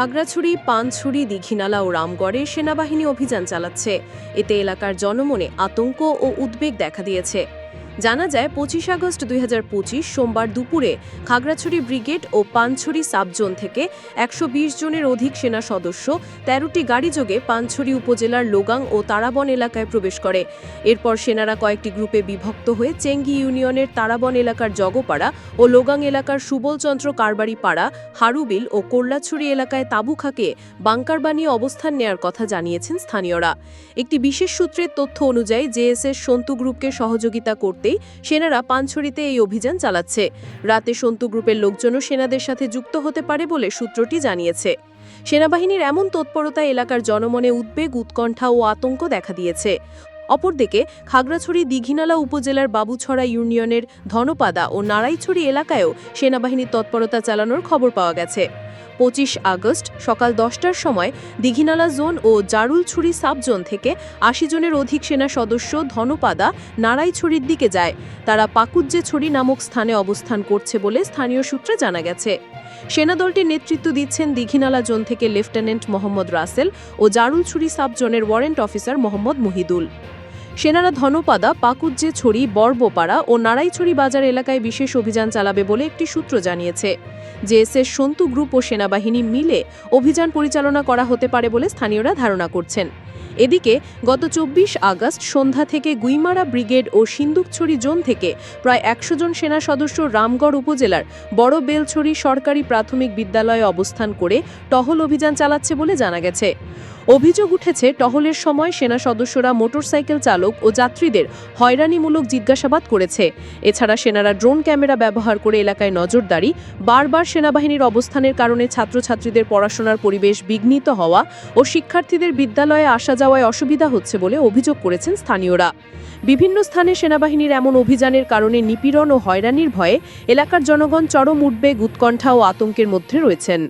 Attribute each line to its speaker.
Speaker 1: খাগড়াছড়ি, পানছড়ি, দীঘিনালা ও রামগড়ে সেনাবাহিনী অভিযান চালাচ্ছে। এতে এলাকার জনমনে আতঙ্ক ও উদ্বেগ দেখা দিয়েছে। জানা যায়, পঁচিশ আগস্ট দুই হাজার পঁচিশ সোমবার দুপুরে খাগড়াছড়ি ব্রিগেড ও পানছড়ি সাবজোন থেকে একশো বিশ জনের অধিক সেনা সদস্য তেরোটি গাড়িযোগে পানছড়ি উপজেলার লোগাং ও তারাবন এলাকায় প্রবেশ করে। এরপর সেনারা কয়েকটি গ্রুপে বিভক্ত হয়ে চেঙ্গি ইউনিয়নের তারাবন এলাকার জগপাড়া ও লোগাং এলাকার সুবলচন্দ্র কারবারি পাড়া হারুবিল ও কোল্লাছড়ি এলাকায় তাবু খাকে বাংকার বানিয়ে অবস্থান নেয়ার কথা জানিয়েছেন স্থানীয়রা। একটি বিশেষ সূত্রের তথ্য অনুযায়ী জেএসএস সন্তু গ্রুপকে সহযোগিতা করতেই সেনারা পানছড়িতে এই অভিযান চালাচ্ছে। রাতে সন্তু গ্রুপের লোকজনও সেনাদের সাথে যুক্ত হতে পারে বলে সূত্রটি জানিয়েছে। সেনাবাহিনীর এমন তৎপরতা এলাকার জনমনে উদ্বেগ, উৎকণ্ঠা ও আতঙ্ক দেখা দিয়েছে। অপরদিকে, খাগড়াছড়ি দীঘিনালা উপজেলার বাবুছড়া ইউনিয়নের ধনপাদা ও নারাইছড়ি এলাকায়ও সেনাবাহিনীর তৎপরতা চালানোর খবর পাওয়া গেছে। পঁচিশ আগস্ট সকাল দশটার সময় দিঘিনালা জোন ও জারুলছড়ি সাব জোন থেকে আশি জনের অধিক সেনা সদস্য ধনপাদা নারাইছড়ির দিকে যায়। তারা পাকুজ্জে ছড়ি নামক স্থানে অবস্থান করছে বলে স্থানীয় সূত্রে জানা গেছে। সেনাদলটির নেতৃত্ব দিচ্ছেন দিঘিনালা জোন থেকে লেফটেন্যান্ট মোহাম্মদ রাসেল ও জারুলছুরি সাব জোনের ওয়ারেন্ট অফিসার মোহাম্মদ মুহিদুল। সেনারা ধনপাদা, পাকুজ্জে ছড়ি, বর্বপাড়া ও নারাইছড়ি বাজার এলাকায় বিশেষ অভিযান চালাবে বলে একটি সূত্র জানিয়েছে। জেএসএস সন্তু গ্রুপ ও সেনাবাহিনী মিলে অভিযান পরিচালনা করা হতে পারে বলে স্থানীয়রা ধারণা করছেন। এদিকে, গত চব্বিশ আগস্ট সন্ধ্যা থেকে গুইমারা ব্রিগেড ও সিন্দুকছড়ি জোন থেকে প্রায় একশো জন সেনা সদস্য রামগড় উপজেলার বড় বেলছড়ি সরকারি প্রাথমিক বিদ্যালয়ে অবস্থান করে টহল অভিযান চালাচ্ছে বলে জানা গেছে। অভিযোগ উঠেছে, টহলের সময় সেনা সদস্যরা মোটরসাইকেল চালক ও যাত্রীদের হয়রানিমূলক জিজ্ঞাসাবাদ করেছে। এছাড়া সেনারা ড্রোন ক্যামেরা ব্যবহার করে এলাকায় নজরদারি, বারবার সেনাবাহিনীর অবস্থানের কারণে ছাত্রছাত্রীদের পড়াশোনার পরিবেশ বিঘ্নিত হওয়া ও শিক্ষার্থীদের বিদ্যালয়ে আসা যাওয়ায় অসুবিধা হচ্ছে বলে অভিযোগ করেছেন স্থানীয়রা। বিভিন্ন স্থানে সেনাবাহিনীর এমন অভিযানের কারণে নিপীড়ন ও হয়রানির ভয়ে এলাকার জনগণ চরম উদ্বেগ, উৎকণ্ঠা ও আতঙ্কের মধ্যে রয়েছেন।